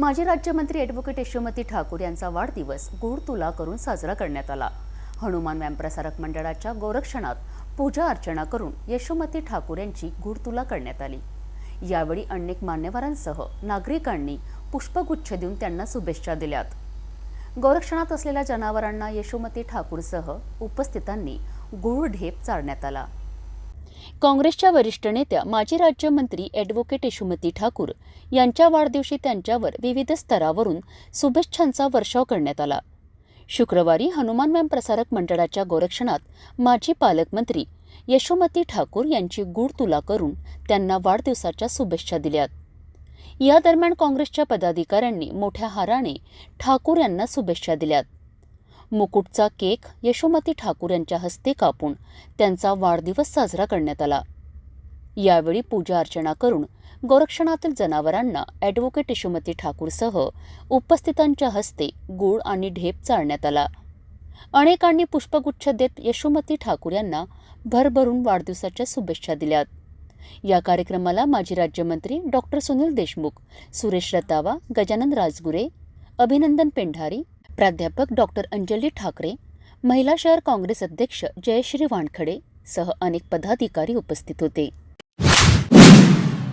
माजी राज्यमंत्री ॲडव्होकेट यशोमती ठाकूर यांचा वाढदिवस गुळ तुला करून साजरा करण्यात आला. हनुमान व्यायामप्रसारक मंडळाच्या गोरक्षणात पूजा अर्चना करून यशोमती ठाकूर यांची गुळ तुला करण्यात आली. यावेळी अनेक मान्यवरांसह नागरिकांनी पुष्पगुच्छ देऊन त्यांना शुभेच्छा दिल्यात. गोरक्षणात असलेल्या जनावरांना यशोमती ठाकूरसह उपस्थितांनी गुळ ढेप चारण्यात आला. काँग्रेसच्या वरिष्ठ नेत्या माजी राज्यमंत्री ॲडव्होकेट यशुमती ठाकूर यांच्या वाढदिवशी त्यांच्यावर विविध स्तरावरून शुभेच्छांचा वर्षाव करण्यात आला. शुक्रवारी हनुमान प्रसारक मंडळाच्या गोरक्षणात माजी पालकमंत्री यशोमती ठाकूर यांची गूढ तुला करून त्यांना वाढदिवसाच्या शुभेच्छा दिल्यात. या दरम्यान काँग्रेसच्या पदाधिकाऱ्यांनी मोठ्या हाराने ठाकूर यांना शुभेच्छा दिल्यात. मुकुटचा केक यशोमती ठाकूर यांच्या हस्ते कापून त्यांचा वाढदिवस साजरा करण्यात आला. यावेळी पूजा अर्चना करून गोरक्षणातील जनावरांना ॲडव्होकेट यशोमती ठाकूरसह उपस्थितांच्या हस्ते गूळ आणि ढेप चालण्यात आला. अनेकांनी पुष्पगुच्छ देत यशोमती ठाकूर यांना भरभरून वाढदिवसाच्या शुभेच्छा दिल्यात. या कार्यक्रमाला माजी राज्यमंत्री डॉक्टर सुनील देशमुख सुरेश रतावा गजानन राजगुरे अभिनंदन पेंढारी प्राध्यापक डॉक्टर अंजली ठाकरे महिला शहर काँग्रेस अध्यक्ष जयश्री वानखडे सह अनेक पदाधिकारी उपस्थित होते.